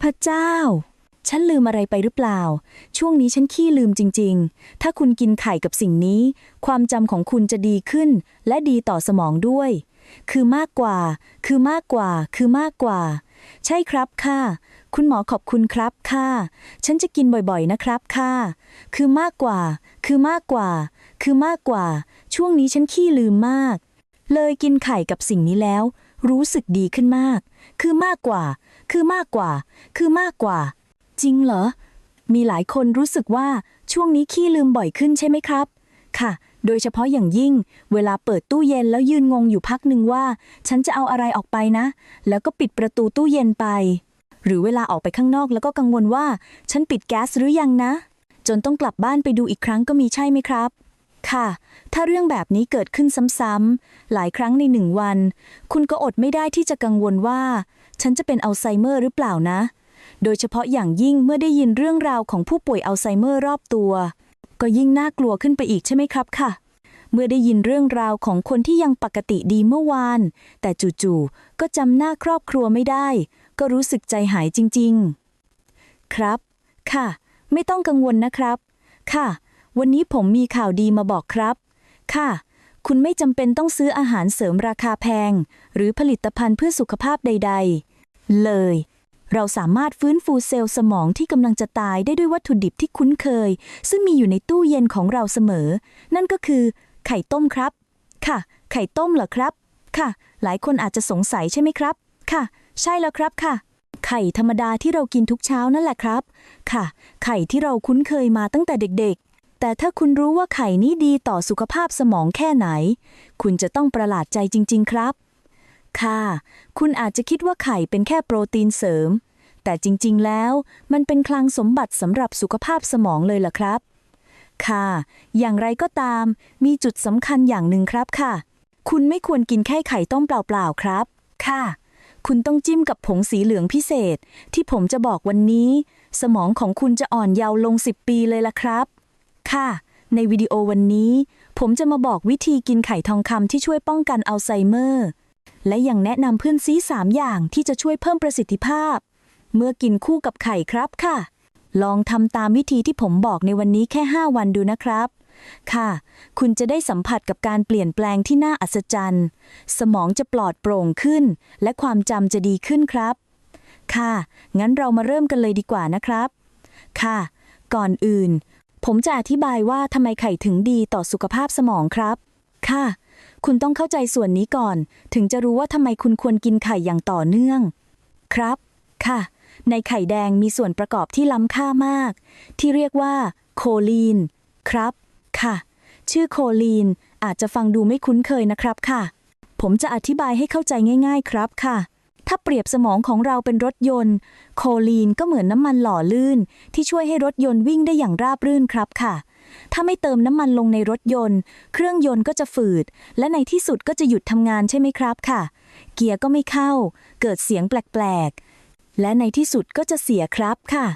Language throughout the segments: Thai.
พระเจ้า ฉันลืมอะไรไปหรือเปล่า ช่วงนี้ฉันขี้ลืมจริง ๆ ถ้าคุณกินไข่กับสิ่งนี้ ความจำของคุณจะดีขึ้น และดีต่อสมองด้วย คือมากกว่า คือมากกว่า คือมากกว่า ใช่ครับค่ะ คุณหมอขอบคุณครับค่ะ ฉันจะกินบ่อยๆนะครับค่ะ คือมากกว่า คือมากกว่า คือมากกว่า ช่วงนี้ฉันขี้ลืมมาก เลยกินไข่กับสิ่งนี้แล้ว รู้สึกดีขึ้นมาก คือมากกว่า คือมากกว่า คือมากกว่า จริงเหรอ มีหลายคนรู้สึกว่าช่วงนี้ขี้ลืมบ่อยขึ้นใช่ไหมครับ ค่ะ โดยเฉพาะอย่างยิ่ง เวลาเปิดตู้เย็นแล้วยืนงงอยู่พักหนึ่งว่า ฉันจะเอาอะไรออกไปนะ แล้วก็ปิดประตูตู้เย็นไป หรือเวลาออกไปข้างนอกแล้วก็กังวลว่า ฉันปิดแก๊สหรือยังนะ จนต้องกลับบ้านไปดูอีกครั้งก็มีใช่ไหมครับค่ะ ถ้าเรื่องแบบนี้เกิดขึ้นซ้ำๆ หลายครั้งในหนึ่งวัน คุณก็อดไม่ได้ที่จะกังวลว่า ฉันจะเป็นอัลไซเมอร์หรือเปล่านะ โดยเฉพาะอย่างยิ่งเมื่อได้ยินเรื่องราวของผู้ป่วยอัลไซเมอร์รอบตัว ก็ยิ่งน่ากลัวขึ้นไปอีกใช่ไหมครับค่ะ เมื่อได้ยินเรื่องราวของคนที่ยังปกติดีเมื่อวาน แต่จู่ๆก็จำหน้าครอบครัวไม่ได้ ก็รู้สึกใจหายจริง ๆ ครับ ค่ะ ไม่ต้องกังวลนะครับ ค่ะ วันนี้ผมมีข่าวดีมาบอกครับ ค่ะคุณไม่จำเป็นต้องซื้ออาหารเสริมราคาแพง หรือผลิตภัณฑ์เพื่อสุขภาพใดๆ เลย เราสามารถฟื้นฟูเซลล์สมองที่กำลังจะตายได้ด้วยวัตถุดิบที่คุ้นเคย ซึ่งมีอยู่ในตู้เย็นของเราเสมอ นั่นก็คือ ไข่ต้มครับ ค่ะ ไข่ต้มเหรอครับ ค่ะ หลายคนอาจจะสงสัยใช่ไหมครับ ค่ะ ใช่แล้วครับค่ะ ไข่ธรรมดาที่เรากินทุกเช้านั่นแหละครับ ค่ะ ไข่ที่เราคุ้นเคยมาตั้งแต่เด็กๆแต่ถ้าคุณรู้ว่าไข่นี้ดีต่อสุขภาพสมองแค่ไหน คุณจะต้องประหลาดใจจริง ๆ ครับ ค่ะ คุณอาจจะคิดว่าไข่เป็นแค่โปรตีนเสริม แต่จริงๆ แล้ว มันเป็นคลังสมบัติสำหรับสุขภาพสมองเลยล่ะครับ ค่ะ อย่างไรก็ตาม มีจุดสำคัญอย่างหนึ่งครับค่ะ คุณไม่ควรกินแค่ไข่ต้มเปล่าๆ ครับ ค่ะ คุณต้องจิ้มกับผงสีเหลืองพิเศษ ที่ผมจะบอกวันนี้ สมองของคุณจะอ่อนเยาว์ลง 10 ปีเลยล่ะครับ ค่ะ ในวิดีโอวันนี้ ผมจะมาบอกวิธีกินไข่ทองคำที่ช่วยป้องกันอัลไซเมอร์ และยังแนะนำเพื่อนซีสามอย่างที่จะช่วยเพิ่มประสิทธิภาพ เมื่อกินคู่กับไข่ครับค่ะ ลองทำตามวิธีที่ผมบอกในวันนี้แค่ 5 วันดูนะครับ ค่ะ คุณจะได้สัมผัสกับการเปลี่ยนแปลงที่น่าอัศจรรย์ สมองจะปลอดโปร่งขึ้น และความจำจะดีขึ้นครับ ค่ะ งั้นเรามาเริ่มกันเลยดีกว่านะครับ ค่ะ ก่อนอื่น ผมจะอธิบายว่าทำไมไข่ถึงดีต่อสุขภาพสมองครับ ค่ะ คุณต้องเข้าใจส่วนนี้ก่อน ถึงจะรู้ว่าทำไมคุณควรกินไข่อย่างต่อเนื่อง ครับ ค่ะ ในไข่แดงมีส่วนประกอบที่ล้ำค่ามาก ที่เรียกว่า โคลีน ครับ ค่ะ ชื่อโคลีน อาจจะฟังดูไม่คุ้นเคยนะครับค่ะ ผมจะอธิบายให้เข้าใจง่าย ๆ ครับค่ะถ้าเปรียบสมองของเราเป็นรถยนต์ โคลีนก็เหมือนน้ำมันหล่อลื่น ที่ช่วยให้รถยนต์วิ่งได้อย่างราบรื่นครับค่ะ ถ้าไม่เติมน้ำมันลงในรถยนต์ เครื่องยนต์ก็จะฝืด และในที่สุดก็จะหยุดทำงานใช่ไหมครับค่ะ เกียร์ก็ไม่เข้า เกิดเสียงแปลกๆ และในที่สุดก็จะเสียครับค่ะ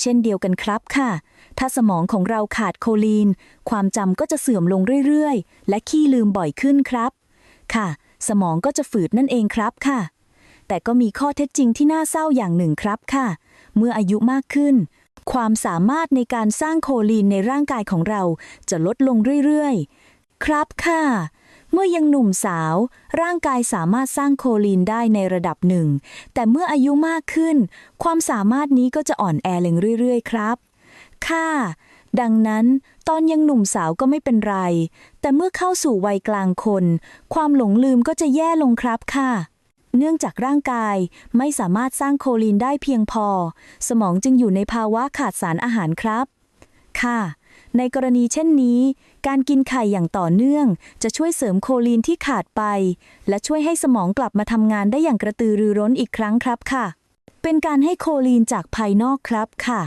เช่นเดียวกันครับค่ะ ถ้าสมองของเราขาดโคลีน ความจำก็จะเสื่อมลงเรื่อยๆ และขี้ลืมบ่อยขึ้นครับ ค่ะ สมองก็จะฝืดนั่นเองครับค่ะ แต่ก็มีข้อเท็จจริงที่น่าเศร้าอย่างหนึ่งครับค่ะ เมื่ออายุมากขึ้น ความสามารถในการสร้างโคลีนในร่างกายของเราจะลดลงเรื่อยๆ ครับค่ะ เมื่อยังหนุ่มสาว ร่างกายสามารถสร้างโคลีนได้ในระดับหนึ่ง แต่เมื่ออายุมากขึ้น ความสามารถนี้ก็จะอ่อนแอลงเรื่อยๆ ครับ ค่ะ ดังนั้นตอนยังหนุ่มสาวก็ไม่เป็นไร แต่เมื่อเข้าสู่วัยกลางคน ความหลงลืมก็จะแย่ลงครับค่ะ เนื่องจากร่างกายไม่สามารถสร้างโคลีนได้เพียงพอ สมองจึงอยู่ในภาวะขาดสารอาหารครับ ค่ะ ในกรณีเช่นนี้ การกินไข่อย่างต่อเนื่อง จะช่วยเสริมโคลีนที่ขาดไป และช่วยให้สมองกลับมาทำงานได้อย่างกระตือรือร้นอีกครั้งครับค่ะ เป็นการให้โคลีนจากภายนอกครับค่ะ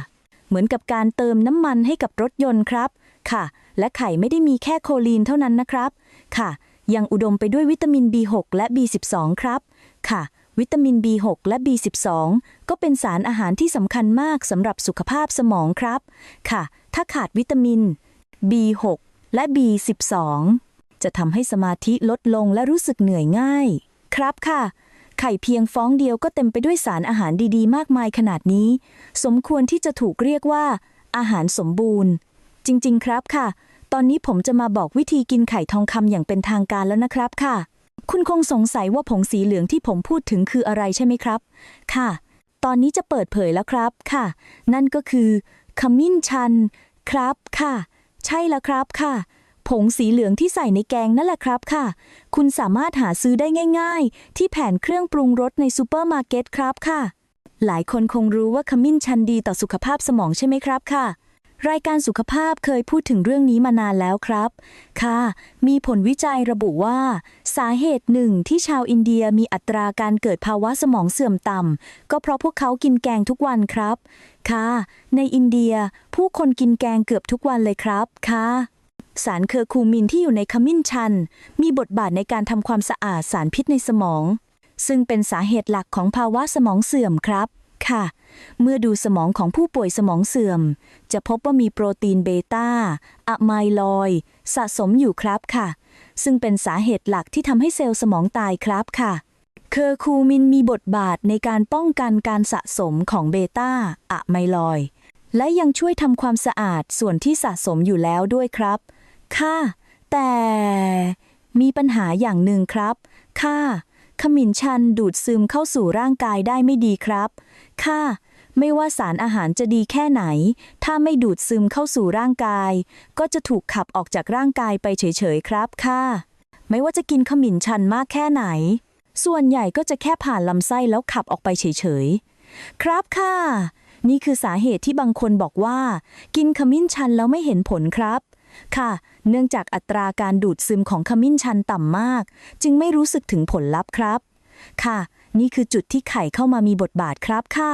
เหมือนกับการเติมน้ำมันให้กับรถยนต์ครับ ค่ะ และไข่ไม่ได้มีแค่โคลีนเท่านั้นนะครับ ค่ะ ยังอุดมไปด้วยวิตามิน B6 และ B12 ครับ ค่ะ วิตามิน B6 และ B12 ก็เป็นสารอาหารที่สำคัญมากสำหรับสุขภาพสมองครับ ค่ะ ถ้าขาดวิตามิน B6 และ B12 จะทำให้สมาธิลดลงและรู้สึกเหนื่อยง่าย ครับค่ะ ไข่เพียงฟองเดียวก็เต็มไปด้วยสารอาหารดีๆ มากมายขนาดนี้ สมควรที่จะถูกเรียกว่า อาหารสมบูรณ์ จริง ๆ ครับค่ะ ตอนนี้ผมจะมาบอกวิธีกินไข่ทองคำอย่างเป็นทางการแล้วนะครับค่ะ คุณคงสงสัยว่าผงสีเหลืองที่ผมพูดถึงคืออะไรใช่ไหมครับ ค่ะ ตอนนี้จะเปิดเผยแล้วครับ ค่ะ นั่นก็คือขมิ้นชัน ครับ ค่ะ ใช่แล้วครับ ค่ะ ผงสีเหลืองที่ใส่ในแกงนั่นแหละครับ ค่ะ คุณสามารถหาซื้อได้ง่าย ๆ ที่แผนเครื่องปรุงรสในซูเปอร์มาร์เก็ตครับ ค่ะ หลายคนคงรู้ว่าขมิ้นชันดีต่อสุขภาพสมองใช่ไหมครับ ค่ะ รายการสุขภาพเคยพูดถึงเรื่องนี้มานานแล้วครับ ค่ะ มีผลวิจัยระบุว่า สาเหตุหนึ่งที่ชาวอินเดียมีอัตราการเกิดภาวะสมองเสื่อมต่ำ ก็เพราะพวกเขากินแกงทุกวันครับ ค่ะ ในอินเดียผู้คนกินแกงเกือบทุกวันเลยครับ ค่ะสารเคอร์คูมินที่อยู่ในขมิ้นชัน มีบทบาทในการทำความสะอาดสารพิษในสมอง ซึ่งเป็นสาเหตุหลักของภาวะสมองเสื่อมครับ ค่ะ เมื่อดูสมองของผู้ป่วยสมองเสื่อม จะพบว่ามีโปรตีนเบต้าอะไมลอย สะสมอยู่ครับค่ะ ซึ่งเป็นสาเหตุหลักที่ทำให้เซลล์สมองตายครับค่ะ เคอร์คูมินมีบทบาทในการป้องกันการสะสมของเบต้าอะไมลอย และยังช่วยทำความสะอาดส่วนที่สะสมอยู่แล้วด้วยครับ ค่ะ แต่มีปัญหาอย่างหนึ่งครับ ค่ะขมิ้นชันดูดซึมเข้าสู่ร่างกายได้ไม่ดีครับ ค่ะ ไม่ว่าสารอาหารจะดีแค่ไหน ถ้าไม่ดูดซึมเข้าสู่ร่างกาย ก็จะถูกขับออกจากร่างกายไปเฉยๆครับค่ะ ไม่ว่าจะกินขมิ้นชันมากแค่ไหน ส่วนใหญ่ก็จะแค่ผ่านลำไส้แล้วขับออกไปเฉยๆ ครับค่ะ นี่คือสาเหตุที่บางคนบอกว่า กินขมิ้นชันแล้วไม่เห็นผลครับ ค่ะ เนื่องจากอัตราการดูดซึมของขมิ้นชันต่ำมาก จึงไม่รู้สึกถึงผลลัพธ์ครับ ค่ะ นี่คือจุดที่ไข่เข้ามามีบทบาทครับค่ะ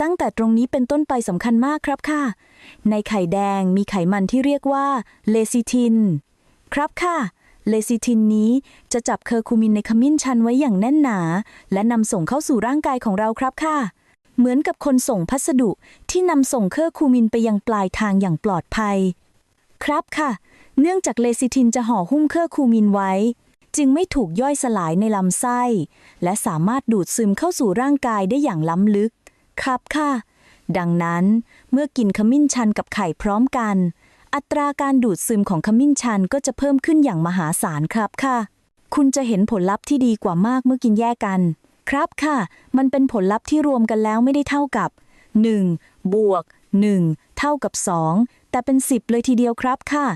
ตั้งแต่ตรงนี้เป็นต้นไปสำคัญมากครับค่ะ ในไข่แดงมีไขมันที่เรียกว่าเลซิทิน ครับค่ะ เลซิทินนี้จะจับเคอร์คูมินในขมิ้นชันไว้อย่างแน่นหนา และนำส่งเข้าสู่ร่างกายของเราครับค่ะ เหมือนกับคนส่งพัสดุที่นำส่งเคอร์คูมินไปยังปลายทางอย่างปลอดภัย ครับค่ะ เนื่องจากเลซิทินจะห่อหุ้มเคอร์คูมินไว้ จึงไม่ถูกย่อยสลายในลำไส้ และสามารถดูดซึมเข้าสู่ร่างกายได้อย่างล้ำลึก ครับค่ะ ดังนั้นเมื่อกินขมิ้นชันกับไข่พร้อมกัน อัตราการดูดซึมของขมิ้นชันก็จะเพิ่มขึ้นอย่างมหาศาลครับค่ะ คุณจะเห็นผลลัพธ์ที่ดีกว่ามากเมื่อกินแยกกัน ครับค่ะ มันเป็นผลลัพธ์ที่รวมกันแล้วไม่ได้เท่ากับ 1 บวก 1 เท่ากับ 2 แต่เป็น 10 เลยทีเดียวครับค่ะ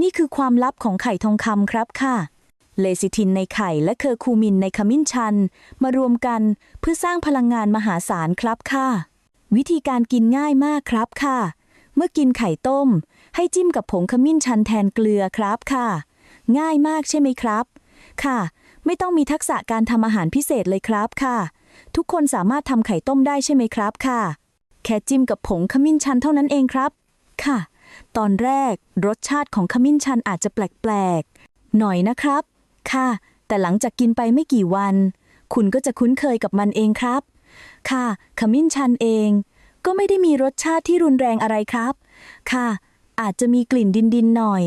นี่คือความลับของไข่ทองคำครับค่ะ เลซิทินในไข่และเคอร์คูมินในขมิ้นชัน มารวมกันเพื่อสร้างพลังงานมหาศาลครับค่ะ วิธีการกินง่ายมากครับค่ะ เมื่อกินไข่ต้ม ให้จิ้มกับผงขมิ้นชันแทนเกลือครับค่ะ ง่ายมากใช่ไหมครับ ค่ะ ไม่ต้องมีทักษะการทำอาหารพิเศษเลยครับค่ะ ทุกคนสามารถทำไข่ต้มได้ใช่ไหมครับค่ะ แค่จิ้มกับผงขมิ้นชันเท่านั้นเองครับ ค่ะ ตอนแรกรสชาติของขมิ้นชันอาจจะแปลกๆหน่อยนะครับ ค่ะ แต่หลังจากกินไปไม่กี่วัน คุณก็จะคุ้นเคยกับมันเองครับ ค่ะ ขมิ้นชันเอง ก็ไม่ได้มีรสชาติที่รุนแรงอะไรครับ ค่ะ อาจจะมีกลิ่นดินๆหน่อย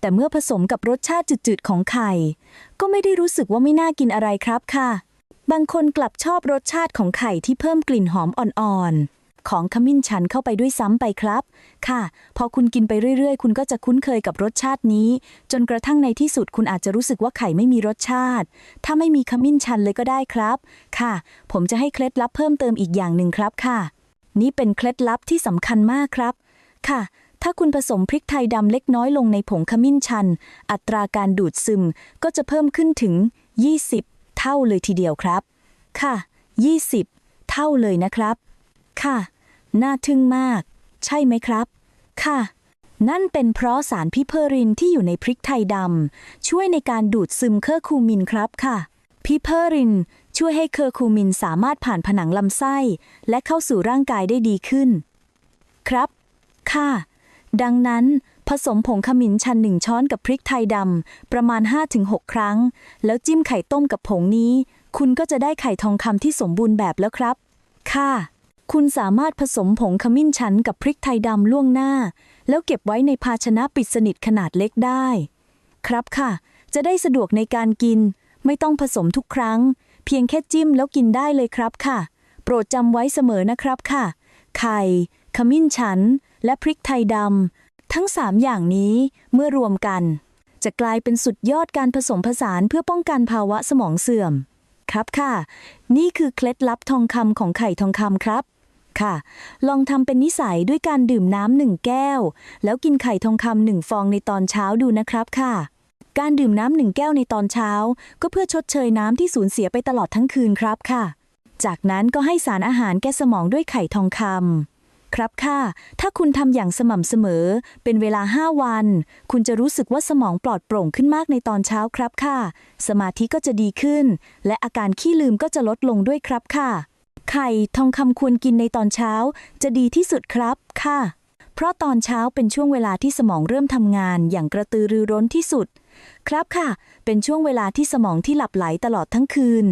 แต่เมื่อผสมกับรสชาติจืดๆของไข่ ก็ไม่ได้รู้สึกว่าไม่น่ากินอะไรครับค่ะ บางคนกลับชอบรสชาติของไข่ที่เพิ่มกลิ่นหอมอ่อนๆ ของขมิ้นชันเข้าไปด้วยซ้ำไปครับ ค่ะ พอคุณกินไปเรื่อยๆ คุณก็จะคุ้นเคยกับรสชาตินี้ จนกระทั่งในที่สุดคุณอาจจะรู้สึกว่าไข่ไม่มีรสชาติ ถ้าไม่มีขมิ้นชันเลยก็ได้ครับ ค่ะ ผมจะให้เคล็ดลับเพิ่มเติมอีกอย่างหนึ่งครับค่ะ นี่เป็นเคล็ดลับที่สำคัญมากครับ ค่ะถ้าคุณผสมพริกไทยดำเล็กน้อยลงในผงขมิ้นชัน อัตราการดูดซึมก็จะเพิ่มขึ้นถึง 20 เท่าเลยทีเดียวครับ ค่ะ 20 เท่าเลยนะครับ ค่ะ น่าทึ่งมาก ใช่ไหมครับ ค่ะ นั่นเป็นเพราะสารพิเพอรินที่อยู่ในพริกไทยดำช่วยในการดูดซึมเคอร์คูมินครับค่ะ พิเพอรินช่วยให้เคอร์คูมินสามารถผ่านผนังลำไส้ และเข้าสู่ร่างกายได้ดีขึ้น ครับ ค่ะ ดังนั้นผสมผงขมิ้นชันหนึ่งช้อนกับพริกไทยดำประมาณ 5-6 ครั้ง แล้วจิ้มไข่ต้มกับผงนี้ คุณก็จะได้ไข่ทองคำที่สมบูรณ์แบบแล้วครับ ค่ะ คุณสามารถผสมผงขมิ้นชันกับพริกไทยดำล่วงหน้า แล้วเก็บไว้ในภาชนะปิดสนิทขนาดเล็กได้ ครับค่ะ จะได้สะดวกในการกิน ไม่ต้องผสมทุกครั้ง เพียงแค่จิ้มแล้วกินได้เลยครับค่ะ โปรดจำไว้เสมอนะครับค่ะ ไข่ ขมิ้นชัน และพริกไทยดำทั้ง3อย่างนี้เมื่อรวมกัน จะกลายเป็นสุดยอดการผสมผสานเพื่อป้องกันภาวะสมองเสื่อม ครับค่ะ นี่คือเคล็ดลับทองคำของไข่ทองคำครับ ค่ะ ลองทำเป็นนิสัยด้วยการดื่มน้ำหนึ่งแก้ว แล้วกินไข่ทองคำหนึ่งฟองในตอนเช้าดูนะครับค่ะ การดื่มน้ำหนึ่งแก้วในตอนเช้า ก็เพื่อชดเชยน้ำที่สูญเสียไปตลอดทั้งคืนครับค่ะ จากนั้นก็ให้สารอาหารแก่สมองด้วยไข่ทองคำครับค่ะ ถ้าคุณทำอย่างสม่ำเสมอ เป็นเวลา 5 วัน คุณจะรู้สึกว่าสมองปลอดโปร่งขึ้นมากในตอนเช้าครับค่ะ สมาธิก็จะดีขึ้น และอาการขี้ลืมก็จะลดลงด้วยครับค่ะ ไข่ทองคำควรกินในตอนเช้า จะดีที่สุดครับค่ะ เพราะตอนเช้าเป็นช่วงเวลาที่สมองเริ่มทำงานอย่างกระตือรือร้นที่สุด ครับค่ะ เป็นช่วงเวลาที่สมองที่หลับไหลตลอดทั้งคืน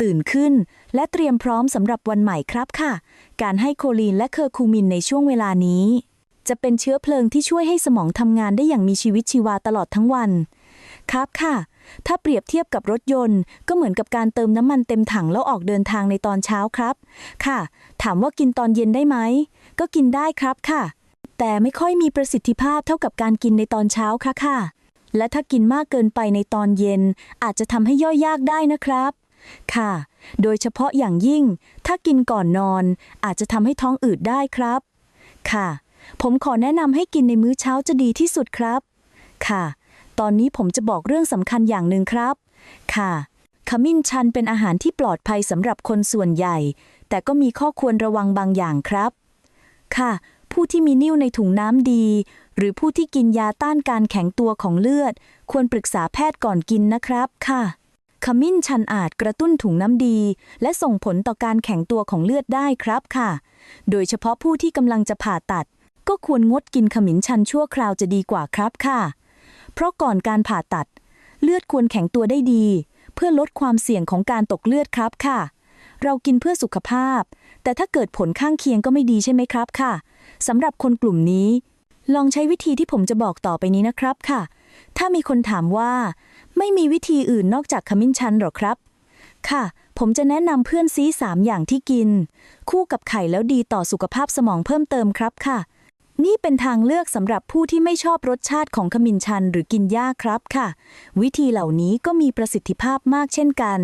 ตื่นขึ้น และเตรียมพร้อมสำหรับวันใหม่ครับค่ะ การให้โคลีนและเคอร์คูมินในช่วงเวลานี้ จะเป็นเชื้อเพลิงที่ช่วยให้สมองทำงานได้อย่างมีชีวิตชีวาตลอดทั้งวัน ครับค่ะ ถ้าเปรียบเทียบกับรถยนต์ ก็เหมือนกับการเติมน้ำมันเต็มถังแล้วออกเดินทางในตอนเช้าครับ ค่ะ ถามว่ากินตอนเย็นได้ไหม ก็กินได้ครับค่ะ แต่ไม่ค่อยมีประสิทธิภาพเท่ากับการกินในตอนเช้าค่ะค่ะ และถ้ากินมากเกินไปในตอนเย็น อาจจะทำให้ย่อยยากได้นะครับ ค่ะ โดยเฉพาะอย่างยิ่ง ถ้ากินก่อนนอน อาจจะทำให้ท้องอืดได้ครับ ค่ะ ผมขอแนะนำให้กินในมื้อเช้าจะดีที่สุดครับ ค่ะ ตอนนี้ผมจะบอกเรื่องสำคัญอย่างหนึ่งครับ ค่ะขมิ้นชันเป็นอาหารที่ปลอดภัยสำหรับคนส่วนใหญ่ แต่ก็มีข้อควรระวังบางอย่างครับ ค่ะ ผู้ที่มีนิ่วในถุงน้ำดี หรือผู้ที่กินยาต้านการแข็งตัวของเลือด ควรปรึกษาแพทย์ก่อนกินนะครับ ค่ะขมิ้นชันอาจกระตุ้นถุงน้ำดี และส่งผลต่อการแข็งตัวของเลือดได้ครับค่ะ โดยเฉพาะผู้ที่กำลังจะผ่าตัด ก็ควรงดกินขมิ้นชันชั่วคราวจะดีกว่าครับค่ะ เพราะก่อนการผ่าตัด เลือดควรแข็งตัวได้ดี เพื่อลดความเสี่ยงของการตกเลือดครับค่ะ เรากินเพื่อสุขภาพ แต่ถ้าเกิดผลข้างเคียงก็ไม่ดีใช่ไหมครับค่ะสำหรับคนกลุ่มนี้ ลองใช้วิธีที่ผมจะบอกต่อไปนี้นะครับค่ะ ถ้ามีคนถามว่า ไม่มีวิธีอื่นนอกจากขมิ้นชันหรอครับ ค่ะ ผมจะแนะนำเพื่อนซีสามอย่างที่กิน คู่กับไข่แล้วดีต่อสุขภาพสมองเพิ่มเติมครับค่ะ นี่เป็นทางเลือกสำหรับผู้ที่ไม่ชอบรสชาติของขมิ้นชันหรือกินหญ้าครับค่ะ วิธีเหล่านี้ก็มีประสิทธิภาพมากเช่นกัน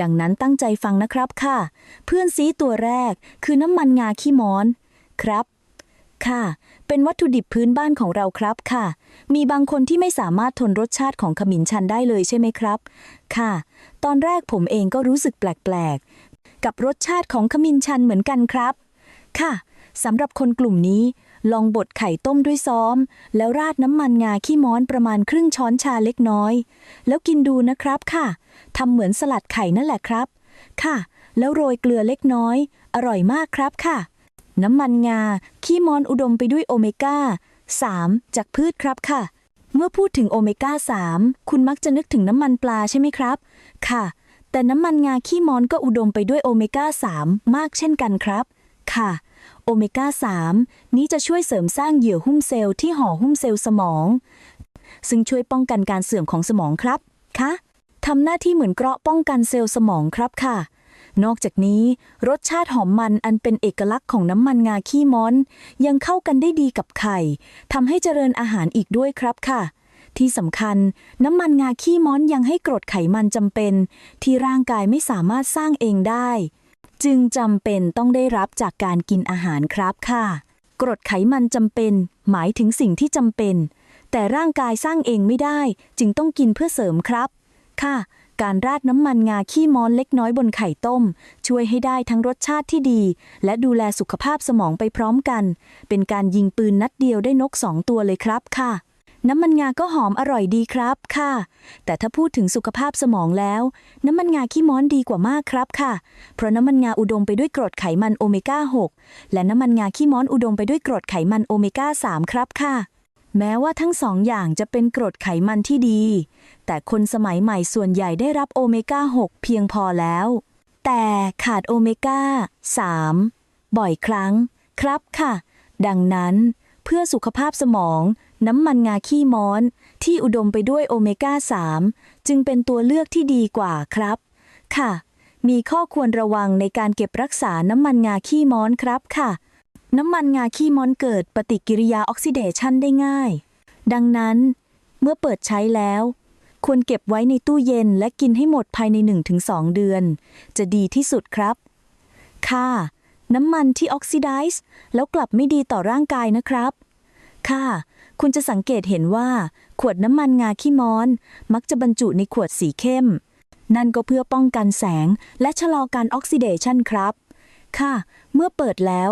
ดังนั้นตั้งใจฟังนะครับค่ะ เพื่อนซีตัวแรกคือน้ำมันงาขี้ม้อน ครับ ค่ะ เป็นวัตถุดิบพื้นบ้านของเราครับค่ะ มีบางคนที่ไม่สามารถทนรสชาติของขมิ้นชันได้เลยใช่ไหมครับ ค่ะ ตอนแรกผมเองก็รู้สึกแปลกๆ กับรสชาติของขมิ้นชันเหมือนกันครับ ค่ะสำหรับคนกลุ่มนี้ ลองบดไข่ต้มด้วยซ้อม แล้วราดน้ำมันงาขี้ม้อนประมาณครึ่งช้อนชาเล็กน้อย แล้วกินดูนะครับค่ะทำเหมือนสลัดไข่นั่นแหละครับ ค่ะ แล้วโรยเกลือเล็กน้อย อร่อยมากครับค่ะ น้ำมันงา ขี้ม้อนอุดมไปด้วยโอเมก้า 3 จากพืชครับค่ะ เมื่อพูดถึงโอเมก้า 3 คุณมักจะนึกถึงน้ำมันปลาใช่ไหมครับ ค่ะ แต่น้ำมันงาขี้มอนก็อุดมไปด้วยโอเมก้า 3 มากเช่นกันครับ ค่ะ โอเมก้า 3 นี้จะช่วยเสริมสร้างเหยื่อหุ้มเซลล์ที่ห่อหุ้มเซลล์สมอง ซึ่งช่วยป้องกันการเสื่อมของสมองครับคะทำหน้าที่เหมือนเกราะป้องกันเซลล์สมองครับค่ะ นอกจากนี้ รสชาติหอมมันอันเป็นเอกลักษณ์ของน้ำมันงาขี้ม้อน ยังเข้ากันได้ดีกับไข่ทำให้เจริญอาหารอีกด้วยครับค่ะ ที่สำคัญ น้ำมันงาขี้ม้อนยังให้กรดไขมันจำเป็น ที่ร่างกายไม่สามารถสร้างเองได้ จึงจำเป็นต้องได้รับจากการกินอาหารครับค่ะ กรดไขมันจำเป็น หมายถึงสิ่งที่จำเป็น แต่ร่างกายสร้างเองไม่ได้ จึงต้องกินเพื่อเสริมครับ ค่ะ การราดน้ำมันงาขี้ม้อนเล็กน้อยบนไข่ต้ม ช่วยให้ได้ทั้งรสชาติที่ดี และดูแลสุขภาพสมองไปพร้อมกัน เป็นการยิงปืนนัดเดียวได้นกสองตัวเลยครับค่ะ น้ำมันงาก็หอมอร่อยดีครับค่ะ แต่ถ้าพูดถึงสุขภาพสมองแล้ว น้ำมันงาขี้ม้อนดีกว่ามากครับค่ะ เพราะน้ำมันงาอุดมไปด้วยกรดไขมันโอเมก้า 6 และน้ำมันงาขี้ม้อนอุดมไปด้วยกรดไขมันโอเมก้า 3 ครับค่ะ แม้ว่าทั้งสองอย่างจะเป็นกรดไขมันที่ดี แต่คนสมัยใหม่ส่วนใหญ่ได้รับโอเมก้า 6 เพียงพอแล้ว แต่ขาดโอเมก้า 3 บ่อยครั้ง ครับค่ะ ดังนั้นเพื่อสุขภาพสมอง น้ำมันงาขี้ม้อน ที่อุดมไปด้วยโอเมก้า 3 จึงเป็นตัวเลือกที่ดีกว่าครับ ค่ะ มีข้อควรระวังในการเก็บรักษาน้ำมันงาขี้ม้อนครับค่ะ น้ำมันงาขี้ม้อนเกิดปฏิกิริยาออกซิเดชันได้ง่าย ดังนั้น เมื่อเปิดใช้แล้ว ควรเก็บไว้ในตู้เย็นและกินให้หมดภายใน 1-2 เดือน จะดีที่สุดครับ ค่ะน้ำมันที่ออกซิไดซ์แล้วกลับไม่ดีต่อร่างกายนะครับ ค่ะ คุณจะสังเกตเห็นว่า ขวดน้ำมันงาขี้ม้อน มักจะบรรจุในขวดสีเข้ม นั่นก็เพื่อป้องกันแสงและชะลอการออกซิเดชันครับ ค่ะ เมื่อเปิดแล้ว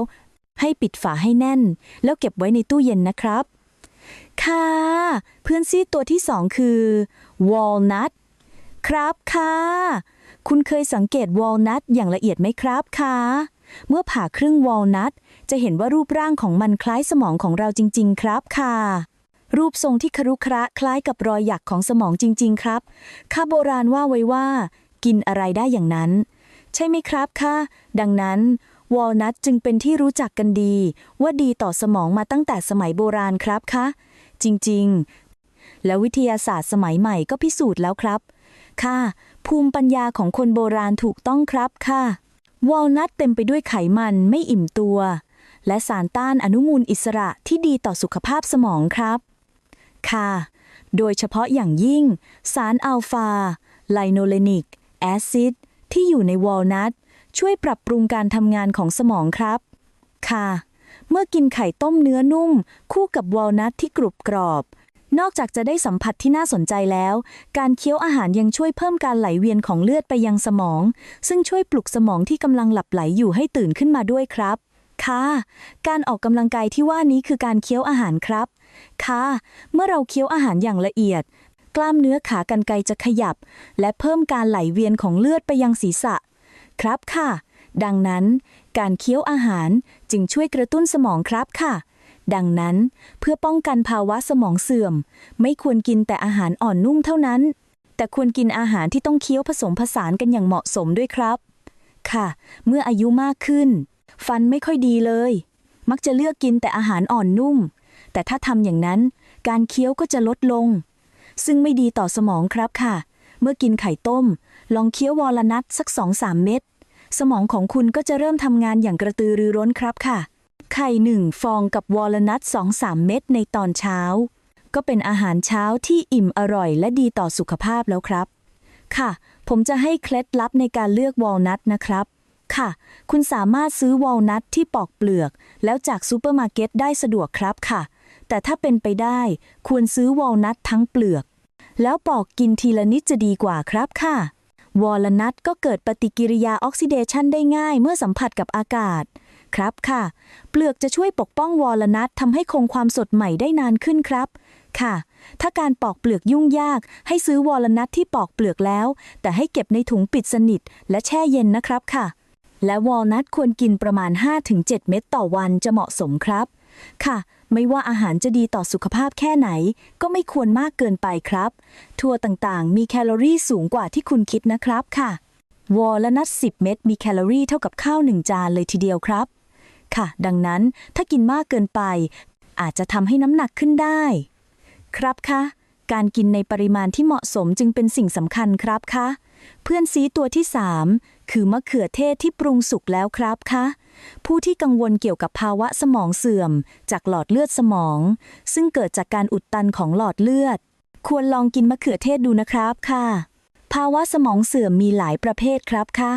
ให้ปิดฝาให้แน่น แล้วเก็บไว้ในตู้เย็นนะครับ ค่ะ เพื่อนซีตัวที่สองคือ walnut ครับค่ะ คุณเคยสังเกตวอลนัทอย่างละเอียดไหมครับคะเมื่อผ่าครึ่งวอลนัท จะเห็นว่ารูปร่างของมันคล้ายสมองของเราจริง ๆ ครับค่ะ รูปทรงที่ครุขระคล้ายกับรอยหยักของสมองจริง ๆ ครับข้าโบราณว่าไว้ว่า กินอะไรได้อย่างนั้น ใช่ไหมครับค่ะดังนั้นวอลนัทจึงเป็นที่รู้จักกันดี ว่าดีต่อสมองมาตั้งแต่สมัยโบราณครับคะจริงๆ แล้ววิทยาศาสตร์สมัยใหม่ก็พิสูจน์แล้วครับ ค่ะ ภูมิปัญญาของคนโบราณถูกต้องครับค่ะ วอลนัทเต็มไปด้วยไขมันไม่อิ่มตัว และสารต้านอนุมูลอิสระที่ดีต่อสุขภาพสมองครับ ค่ะ โดยเฉพาะอย่างยิ่ง สารอัลฟา ไลโนเลนิก แอซิด ที่อยู่ในวอลนัทช่วยปรับปรุงการทำงานของสมองครับ ค่ะ เมื่อกินไข่ต้มเนื้อนุ่ม คู่กับวอลนัทที่กรุบกรอบ นอกจากจะได้สัมผัสที่น่าสนใจแล้ว การเคี้ยวอาหารยังช่วยเพิ่มการไหลเวียนของเลือดไปยังสมอง ซึ่งช่วยปลุกสมองที่กำลังหลับไหลอยู่ให้ตื่นขึ้นมาด้วยครับ ค่ะ การออกกำลังกายที่ว่านี้คือการเคี้ยวอาหารครับ ค่ะ เมื่อเราเคี้ยวอาหารอย่างละเอียด กล้ามเนื้อขากรรไกรจะขยับ และเพิ่มการไหลเวียนของเลือดไปยังศีรษะ ครับค่ะ ดังนั้น การเคี้ยวอาหารจึงช่วยกระตุ้นสมองครับค่ะ ดังนั้น เพื่อป้องกันภาวะสมองเสื่อม ไม่ควรกินแต่อาหารอ่อนนุ่มเท่านั้น แต่ควรกินอาหารที่ต้องเคี้ยวผสมผสานกันอย่างเหมาะสมด้วยครับ ค่ะ เมื่ออายุมากขึ้น ฟันไม่ค่อยดีเลย มักจะเลือกกินแต่อาหารอ่อนนุ่ม แต่ถ้าทำอย่างนั้น การเคี้ยวก็จะลดลง ซึ่งไม่ดีต่อสมองครับค่ะ เมื่อกินไข่ต้ม ลองเคี้ยววอลนัทสัก2-3เม็ดสมองของคุณก็จะเริ่มทำงานอย่างกระตือรือร้นครับค่ะ ไข่หนึ่งฟองกับวอลนัท2-3เม็ดในตอนเช้า ก็เป็นอาหารเช้าที่อิ่มอร่อยและดีต่อสุขภาพแล้วครับ ค่ะ ผมจะให้เคล็ดลับในการเลือกวอลนัทนะครับ ค่ะ คุณสามารถซื้อวอลนัทที่ปอกเปลือก แล้วจากซูเปอร์มาร์เก็ตได้สะดวกครับค่ะ แต่ถ้าเป็นไปได้ควรซื้อวอลนัททั้งเปลือก แล้วปอกกินทีละนิดจะดีกว่าครับค่ะ วอลนัทก็เกิดปฏิกิริยาออกซิเดชันได้ง่ายเมื่อสัมผัสกับอากาศ ครับค่ะ เปลือกจะช่วยปกป้องวอลนัททำให้คงความสดใหม่ได้นานขึ้นครับ ค่ะถ้าการปอกเปลือกยุ่งยาก ให้ซื้อวอลนัทที่ปอกเปลือกแล้ว แต่ให้เก็บในถุงปิดสนิท และแช่เย็นนะครับค่ะ และวอลนัทควรกินประมาณ 5-7 เม็ดต่อวันจะเหมาะสมครับ ค่ะ ไม่ว่าอาหารจะดีต่อสุขภาพแค่ไหน ก็ไม่ควรมากเกินไปครับถั่วต่างๆ มีแคลอรี่สูงกว่าที่คุณคิดนะครับค่ะ วอลนัท10 เม็ดมีแคลอรี่เท่ากับข้าวหนึ่งจานเลยทีเดียวครับ ค่ะ ดังนั้นถ้ากินมากเกินไป อาจจะทำให้น้ำหนักขึ้นได้ ครับคะการกินในปริมาณที่เหมาะสมจึงเป็นสิ่งสำคัญครับคะ เพื่อนซีตัวที่3คือมะเขือเทศที่ปรุงสุกแล้วครับคะผู้ที่กังวลเกี่ยวกับภาวะสมองเสื่อม จากหลอดเลือดสมอง ซึ่งเกิดจากการอุดตันของหลอดเลือด ควรลองกินมะเขือเทศดูนะครับค่ะ ภาวะสมองเสื่อมมีหลายประเภทครับค่ะ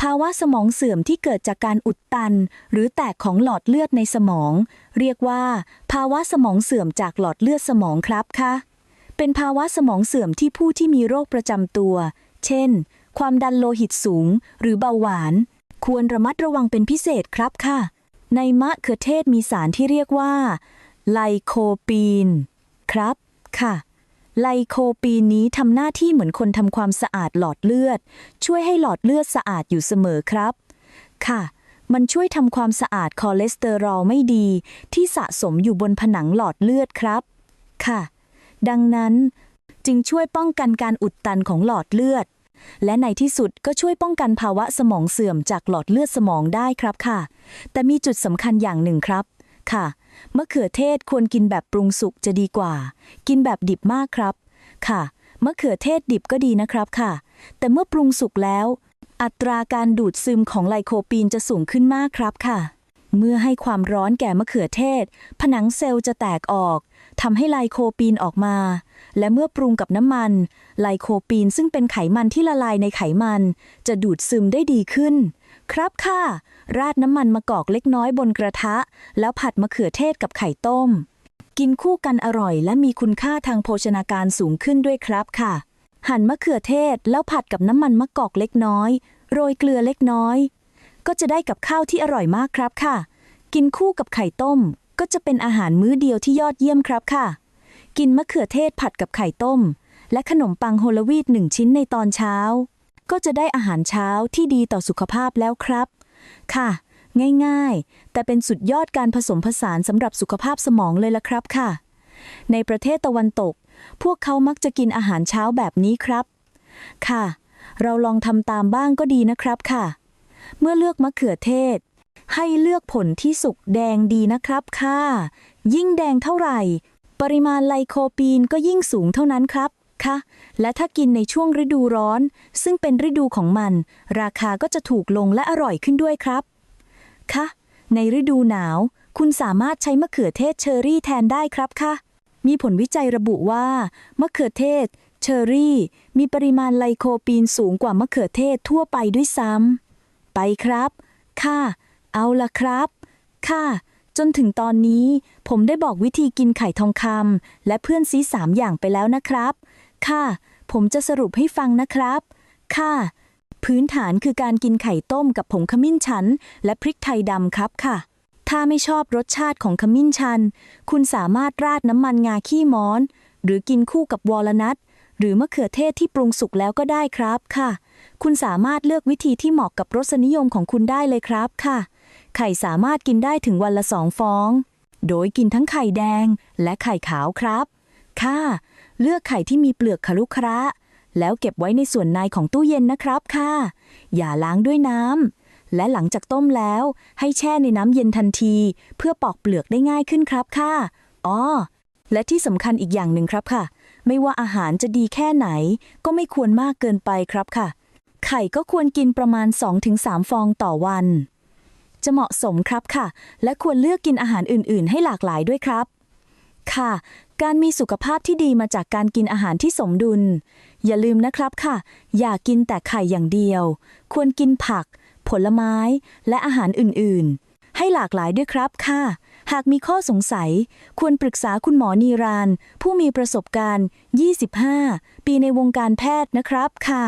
ภาวะสมองเสื่อมที่เกิดจากการอุดตัน หรือแตกของหลอดเลือดในสมอง เรียกว่า ภาวะสมองเสื่อมจากหลอดเลือดสมองครับค่ะเป็นภาวะสมองเสื่อมที่ผู้ที่มีโรคประจำตัว เช่น ความดันโลหิตสูง หรือเบาหวาน ควรระมัดระวังเป็นพิเศษครับค่ะ ในมะเขือเทศมีสารที่เรียกว่า ไลโคปีน ครับ ค่ะ ไลโคปีนนี้ทำหน้าที่เหมือนคนทำความสะอาดหลอดเลือด ช่วยให้หลอดเลือดสะอาดอยู่เสมอครับ ค่ะมันช่วยทำความสะอาดคอเลสเตอรอลไม่ดี ที่สะสมอยู่บนผนังหลอดเลือดครับ ค่ะ ดังนั้น จึงช่วยป้องกันการอุดตันของหลอดเลือด และในที่สุดก็ช่วยป้องกันภาวะสมองเสื่อมจากหลอดเลือดสมองได้ครับค่ะ แต่มีจุดสำคัญอย่างหนึ่งครับ ค่ะ มะเขือเทศควรกินแบบปรุงสุกจะดีกว่า กินแบบดิบมากครับ ค่ะ มะเขือเทศดิบก็ดีนะครับค่ะ แต่เมื่อปรุงสุกแล้ว อัตราการดูดซึมของไลโคปีนจะสูงขึ้นมากครับค่ะ เมื่อให้ความร้อนแก่มะเขือเทศ ผนังเซลล์จะแตกออก ทำให้ไลโคปีนออกมา และเมื่อปรุงกับน้ำมัน ไลโคปีนซึ่งเป็นไขมันที่ละลายในไขมัน จะดูดซึมได้ดีขึ้น ครับค่ะ ราดน้ำมันมะกอกเล็กน้อยบนกระทะ แล้วผัดมะเขือเทศกับไข่ต้ม กินคู่กันอร่อย และมีคุณค่าทางโภชนาการสูงขึ้นด้วยครับค่ะ หั่นมะเขือเทศแล้วผัดกับน้ำมันมะกอกเล็กน้อย โรยเกลือเล็กน้อย ก็จะได้กับข้าวที่อร่อยมากครับค่ะ กินคู่กับไข่ต้ม ก็จะเป็นอาหารมื้อเดียวที่ยอดเยี่ยมครับค่ะ กินมะเขือเทศผัดกับไข่ต้ม และขนมปังโฮลวีตหนึ่งชิ้นในตอนเช้า ก็จะได้อาหารเช้าที่ดีต่อสุขภาพแล้วครับ ค่ะ ง่ายๆ แต่เป็นสุดยอดการผสมผสานสำหรับสุขภาพสมองเลยละครับค่ะ ในประเทศตะวันตก พวกเขามักจะกินอาหารเช้าแบบนี้ครับ ค่ะ เราลองทำตามบ้างก็ดีนะครับค่ะ เมื่อเลือกมะเขือเทศ ให้เลือกผลที่สุกแดงดีนะครับค่ะ ยิ่งแดงเท่าไหร่ ปริมาณไลโคปีนก็ยิ่งสูงเท่านั้นครับค่ะและถ้ากินในช่วงฤดูร้อน ซึ่งเป็นฤดูของมัน ราคาก็จะถูกลงและอร่อยขึ้นด้วยครับค่ะในฤดูหนาว คุณสามารถใช้มะเขือเทศเชอรี่แทนได้ครับค่ะ มีผลวิจัยระบุว่า มะเขือเทศ เชอรี่ มีปริมาณไลโคปีนสูงกว่ามะเขือเทศทั่วไปด้วยซ้ำไปครับ ค่ะ เอาละครับ ค่ะ จนถึงตอนนี้ ผมได้บอกวิธีกินไข่ทองคำและเพื่อนซีสามอย่างไปแล้วนะครับ ค่ะ ผมจะสรุปให้ฟังนะครับ ค่ะ พื้นฐานคือการกินไข่ต้มกับผงขมิ้นชัน และพริกไทยดำครับค่ะ ถ้าไม่ชอบรสชาติของขมิ้นชัน คุณสามารถราดน้ำมันงาขี้ม้อน หรือกินคู่กับวอลนัทหรือมะเขือเทศที่ปรุงสุกแล้วก็ได้ครับค่ะ คุณสามารถเลือกวิธีที่เหมาะกับรสนิยมของคุณได้เลยครับค่ะ ไข่สามารถกินได้ถึงวันละสองฟอง โดยกินทั้งไข่แดงและไข่ขาวครับ ค่ะ เลือกไข่ที่มีเปลือกคารุคระแล้วเก็บไว้ในส่วนในของตู้เย็นนะครับค่ะ อย่าล้างด้วยน้ำ และหลังจากต้มแล้ว ให้แช่ในน้ำเย็นทันที เพื่อปอกเปลือกได้ง่ายขึ้นครับค่ะอ๋อและที่สำคัญอีกอย่างหนึ่งครับค่ะ ไม่ว่าอาหารจะดีแค่ไหน ก็ไม่ควรมากเกินไปครับค่ะ ไข่ก็ควรกินประมาณ 2-3 ฟองต่อวัน จะเหมาะสมครับค่ะ และควรเลือกกินอาหารอื่น ๆ ให้หลากหลายด้วยครับ ค่ะ การมีสุขภาพที่ดีมาจากการกินอาหารที่สมดุล อย่าลืมนะครับค่ะ อย่ากินแต่ไข่อย่างเดียว ควรกินผัก ผลไม้ และอาหารอื่น ๆ ให้หลากหลายด้วยครับค่ะ หากมีข้อสงสัย ควรปรึกษาคุณหมอนีราน ผู้มีประสบการณ์ 25 ปีในวงการแพทย์นะครับค่ะ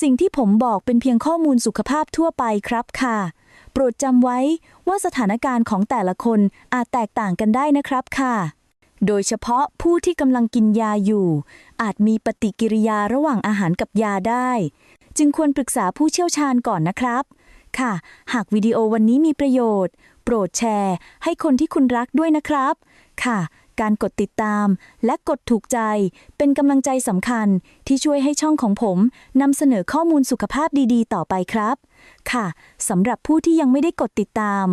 สิ่งที่ผมบอกเป็นเพียงข้อมูลสุขภาพทั่วไปครับค่ะ โปรดจำไว้ว่าสถานการณ์ของแต่ละคนอาจแตกต่างกันได้นะครับค่ะ โดยเฉพาะผู้ที่กำลังกินยาอยู่ อาจมีปฏิกิริยาระหว่างอาหารกับยาได้ จึงควรปรึกษาผู้เชี่ยวชาญก่อนนะครับ ค่ะ หากวิดีโอวันนี้มีประโยชน์ โปรดแชร์ ให้คนที่คุณรักด้วยนะครับ ค่ะ การกดติดตาม และกดถูกใจ เป็นกำลังใจสำคัญที่ช่วยให้ช่องของผมนำเสนอข้อมูลสุขภาพดีๆ ต่อไปครับ ค่ะสำหรับผู้ที่ยังไม่ได้กดติดตาม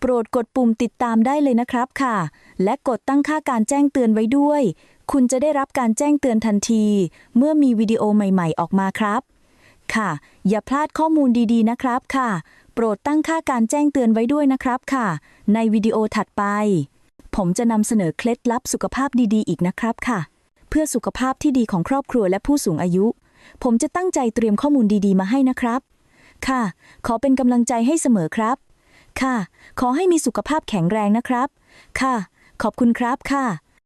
โปรดกดปุ่มติดตามได้เลยนะครับค่ะ และกดตั้งค่าการแจ้งเตือนไว้ด้วย คุณจะได้รับการแจ้งเตือนทันที เมื่อมีวิดีโอใหม่ ๆ ออกมาครับ ค่ะ อย่าพลาดข้อมูลดีๆ นะครับค่ะ โปรดตั้งค่าการแจ้งเตือนไว้ด้วยนะครับค่ะ ในวิดีโอถัดไป ผมจะนำเสนอเคล็ดลับสุขภาพดีๆ อีกนะครับค่ะ เพื่อสุขภาพที่ดีของครอบครัวและผู้สูงอายุ ผมจะตั้งใจเตรียมข้อมูลดีๆ มาให้นะครับ ค่ะ ขอเป็นกำลังใจให้เสมอครับ ค่ะ ขอให้มีสุขภาพแข็งแรงนะครับ ค่ะ ขอบคุณครับค่ะ